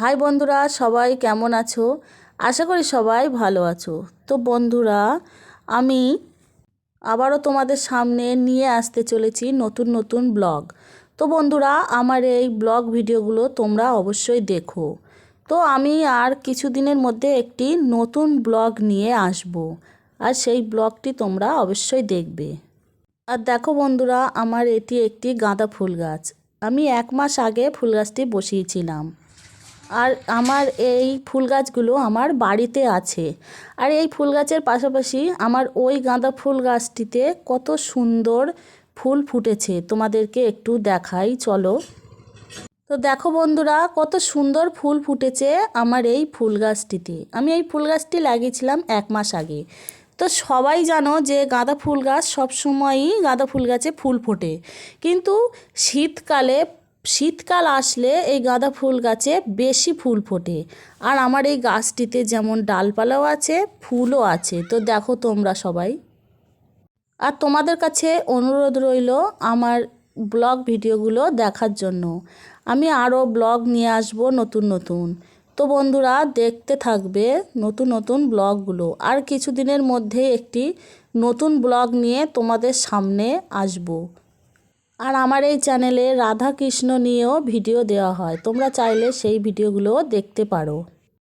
High বন্ধুরা, সবাই কেমন আছো? আশা করি সবাই ভালো আছো। তো বন্ধুরা, আমি আবারও তোমাদের সামনে নিয়ে আসতে চলেছি নতুন নতুন ব্লগ। তো বন্ধুরা, আমার এই ব্লগ ভিডিওগুলো তোমরা অবশ্যই দেখো। তো আমি আর কিছুদিনের মধ্যে একটি নতুন ব্লগ নিয়ে আসব, আর সেই ব্লগটি তোমরা অবশ্যই দেখবে। আর দেখো বন্ধুরা, আমার এটি একটি গাঁদা ফুল গাছ। আমি এক মাস আগে ফুল গাছটি বসিয়েছিলাম। আর আমার এই ফুল গাছগুলো আমার বাড়িতে আছে। আর এই ফুল গাছের পাশাপাশি আমার ওই গাঁদা ফুল গাছটিতে কত সুন্দর ফুল ফুটেছে। তোমাদেরকে একটু দেখাই, চলো। তো দেখো বন্ধুরা, কত সুন্দর ফুল ফুটেছে আমার এই ফুল গাছটিতে। আমি এই ফুল গাছটি লাগিয়েছিলাম এক মাস আগে। তো সবাই জানো যে গাঁদা ফুল গাছ সবসময়ই গাঁদা ফুল গাছে ফুল ফোটে। কিন্তু শীতকালে শীতকাল আসলে এই গাঁদা ফুল গাছে বেশি ফুল ফোটে। আর আমার এই গাছটিতে যেমন ডালপালাও আছে, ফুলও আছে। তো দেখো তোমরা সবাই। আর তোমাদের কাছে অনুরোধ রইল আমার ব্লগ ভিডিওগুলো দেখার জন্য। আমি আরও ব্লগ নিয়ে আসব নতুন নতুন। তো বন্ধুরা, দেখতে থাকবে নতুন নতুন ব্লগগুলো। আর কিছুদিনের মধ্যে একটি নতুন ব্লগ নিয়ে তোমাদের সামনে আসব। আর আমার এই চ্যানেলে রাধা কৃষ্ণ নিয়েও ভিডিও দেওয়া হয়। তোমরা চাইলে সেই ভিডিওগুলোও দেখতে পারো।